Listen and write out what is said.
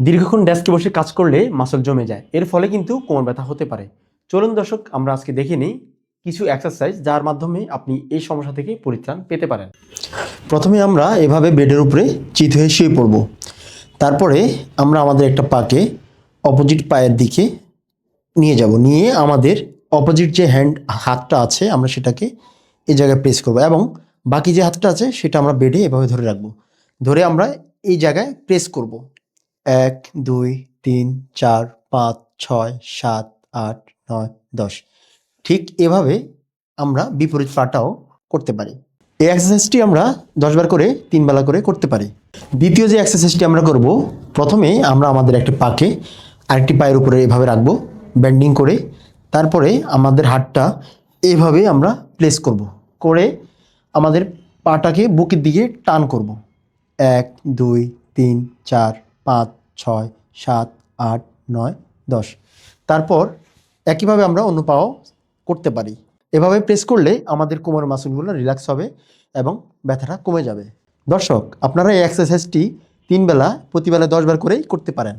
দীর্ঘক্ষণ ডেস্কে বসে কাজ করলে মাসল জমে যায়। এর ফলে কিন্তু কোমর ব্যথা হতে পারে। চলুন দর্শক, আমরা আজকে দেখে নিই কিছু এক্সারসাইজ যার মাধ্যমে আপনি এই সমস্যা থেকে পরিত্রাণ পেতে পারেন। প্রথমে আমরা এভাবে বেডের উপরে চিত হয়ে শুয়ে পড়ব। তারপরে আমরা আমাদের একটা পাকে অপোজিট পায়ের দিকে নিয়ে যাব। নিয়ে আমাদের অপোজিট যে হ্যান্ড হাতটা আছে, আমরা সেটাকে এই জায়গায় প্রেস করব এবং বাকি যে হাতটা আছে, সেটা আমরা বেডে এভাবে ধরে রাখব। ধরে আমরা এই জায়গায় প্রেস করব। এক, দুই, তিন, চার, পাঁচ, ছয়, সাত, আট, নয়, দশ। ঠিক এভাবে আমরা বিপরীত পাটাও করতে পারি। এই এক্সারসাইজটি আমরা দশবার করে, তিন বেলা করে করতে পারি। দ্বিতীয় যে এক্সারসাইজটি আমরা করব, প্রথমে আমরা আমাদের একটি পাকে আরেকটি পায়ের উপরে এভাবে রাখব ব্যান্ডিং করে। তারপরে আমাদের হাতটা এভাবে আমরা প্লেস করব। করে আমাদের পাটাকে বুকের দিকে টান করব। এক, দুই, তিন, চার পাঁচ, ছয়, সাত, আট, নয়, দশ। তারপর একইভাবে আমরা অন্য পাও করতে পারি। এভাবে প্রেস করলে আমাদের কোমর মাসুলগুলো রিল্যাক্স হবে এবং ব্যথাটা কমে যাবে। দর্শক, আপনারা এই এক্সারসাইজটি তিন বেলা প্রতিবেলা দশবার করেই করতে পারেন।